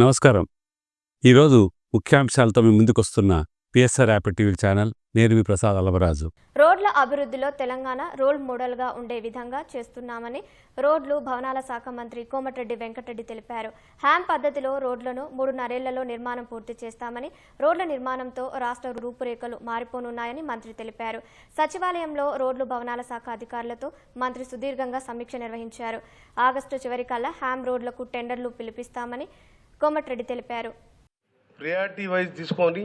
నమస్కారం. ఈరోజు ముఖ్యాంశాలతో మీ ముందుకొస్తున్న పిఎస్ఆర్ యాప్ టీవీ ఛానల్ నేను మీ ప్రసాద్ అలవరాజు రోడ్ల అభివృద్ధిలో తెలంగాణ రోల్ మోడల్గా ఉండే విధంగా చేస్తున్నామని రోడ్లు భవనాల శాఖ మంత్రి కోమటిరెడ్డి వెంకటరెడ్డి తెలిపారు. హ్యామ్ పద్ధతిలో రోడ్లను మూడున్నరేళ్ళలో నిర్మాణం పూర్తి చేస్తామని రోడ్ల నిర్మాణంతో రాష్ట్ర రూపురేఖలు మారిపోనున్నాయని మంత్రి తెలిపారు. సచివాలయంలో రోడ్లు భవనాల శాఖ అధికారులతో మంత్రి సుదీర్ఘంగా సమీక్ష నిర్వహించారు. ఆగస్టు చివరికల్లా హ్యామ్ రోడ్లకు టెండర్లు పిలిపిస్తామని కోమటిరెడ్డి తెలిపారు. ప్రియారిటీ వైజ్ తీసుకొని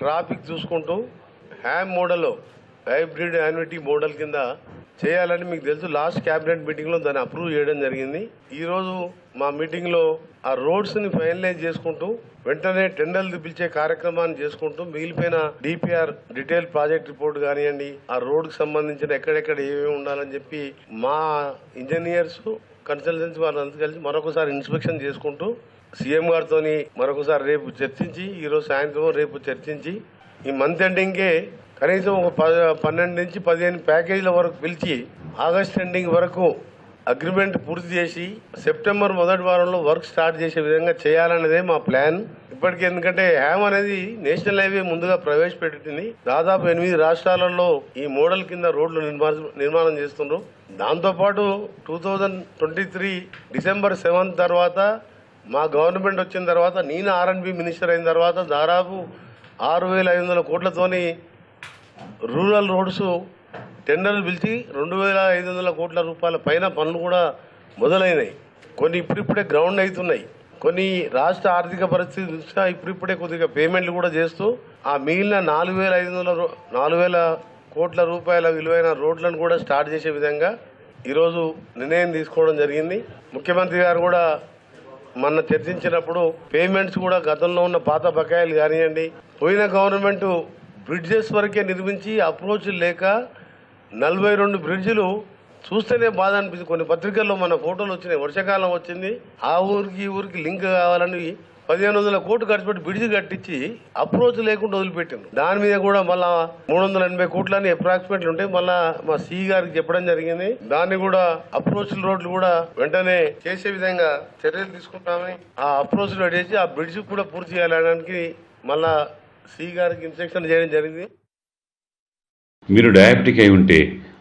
ట్రాఫిక్ చూసుకుంటూ HAM model hybrid annuity model కింద చేయాలని మీకు తెలుసు లాస్ట్ క్యాబినెట్ మీటింగ్లో దాన్ని అప్రూవ్ చేయడం జరిగింది. ఈరోజు మా మీటింగ్లో ఆ రోడ్స్ని ఫైనలైజ్ చేసుకుంటూ వెంటనే టెండర్లు పిలిచే కార్యక్రమాన్ని చేసుకుంటూ మిగిలిపోయిన డిపిఆర్ డీటెయిల్ ప్రాజెక్ట్ రిపోర్ట్ కానివ్వండి ఆ రోడ్కి సంబంధించిన ఎక్కడెక్కడ ఏమేమి ఉండాలని చెప్పి మా ఇంజనీర్స్ కన్సల్టెన్సీ వాళ్ళంతా కలిసి మరొకసారి ఇన్స్పెక్షన్ చేసుకుంటూ సీఎం గారితో మరొకసారి రేపు చర్చించి ఈరోజు సాయంత్రం రేపు చర్చించి ఈ మంత్ ఎండింగ్కే కనీసం ఒక ప పన్నెండు నుంచి పదిహేను ప్యాకేజీల వరకు పిలిచి ఆగస్ట్ ఎండింగ్ వరకు అగ్రిమెంట్ పూర్తి చేసి సెప్టెంబర్ మొదటి వారంలో వర్క్ స్టార్ట్ చేసే విధంగా చేయాలనేదే మా ప్లాన్ ఇప్పటికీ ఎందుకంటే హ్యామ్ అనేది నేషనల్ హైవే ముందుగా ప్రవేశపెట్టింది. దాదాపు ఎనిమిది రాష్ట్రాలలో ఈ మోడల్ కింద రోడ్లు నిర్మాణం చేస్తున్నారు దాంతోపాటు two thousand twenty three December seventh తర్వాత మా గవర్నమెంట్ వచ్చిన తర్వాత నేను ఆర్ఎండ్బి మినిస్టర్ అయిన తర్వాత దాదాపు ఆరు వేల ఐదు వందల కోట్లతోని రూరల్ రోడ్స్ టెండర్లు పిలిచి రెండు వేల ఐదు వందల కోట్ల రూపాయల పైన పనులు కూడా మొదలైనాయి. కొన్ని ఇప్పుడిప్పుడే గ్రౌండ్ అవుతున్నాయి కొన్ని రాష్ట్ర ఆర్థిక పరిస్థితి దృష్ట్యా ఇప్పుడిప్పుడే కొద్దిగా పేమెంట్లు కూడా చేస్తూ ఆ మిగిలిన నాలుగు వేల ఐదు వందల నాలుగు వేల కోట్ల రూపాయల విలువైన రోడ్లను కూడా స్టార్ట్ చేసే విధంగా ఈరోజు నిర్ణయం తీసుకోవడం జరిగింది. ముఖ్యమంత్రి గారు కూడా మొన్న చర్చించినప్పుడు పేమెంట్స్ కూడా గతంలో ఉన్న పాత బకాయిలు కానివ్వండి పోయిన గవర్నమెంట్ బ్రిడ్జెస్ వరకే నిర్మించి అప్రోచ్ లేక నలభై రెండు బ్రిడ్జిలు చూస్తేనే బాధ అనిపిస్తుంది. కొన్ని పత్రికల్లో మన ఫోటోలు వచ్చినాయి. వర్షాకాలం వచ్చింది. ఆ ఊరికి ఈ ఊరికి లింక్ కావాలని పదిహేను వందల కోట్లు ఖర్చు పెట్టి బ్రిడ్జ్ కట్టించి అప్రోచ్ లేకుండా వదిలిపెట్టాను దాని మీద కూడా మళ్ళా మూడు వందల ఎనభై కోట్లని అప్రాక్సిమేట్లు ఉంటాయి మళ్ళా మా సి గారికి చెప్పడం జరిగింది. దాన్ని కూడా అప్రోచ్ రోడ్లు కూడా వెంటనే చేసే విధంగా చర్యలు తీసుకుంటామని ఆ అప్రోచ్ రోడ్ చేసి ఆ బ్రిడ్జ్ కూడా పూర్తి చేయాలనడానికి మళ్ళా సి గారికి ఇన్స్ట్రక్షన్ చేయడం జరిగింది. మీరు డయాబెటిక్ అయి ఉంటే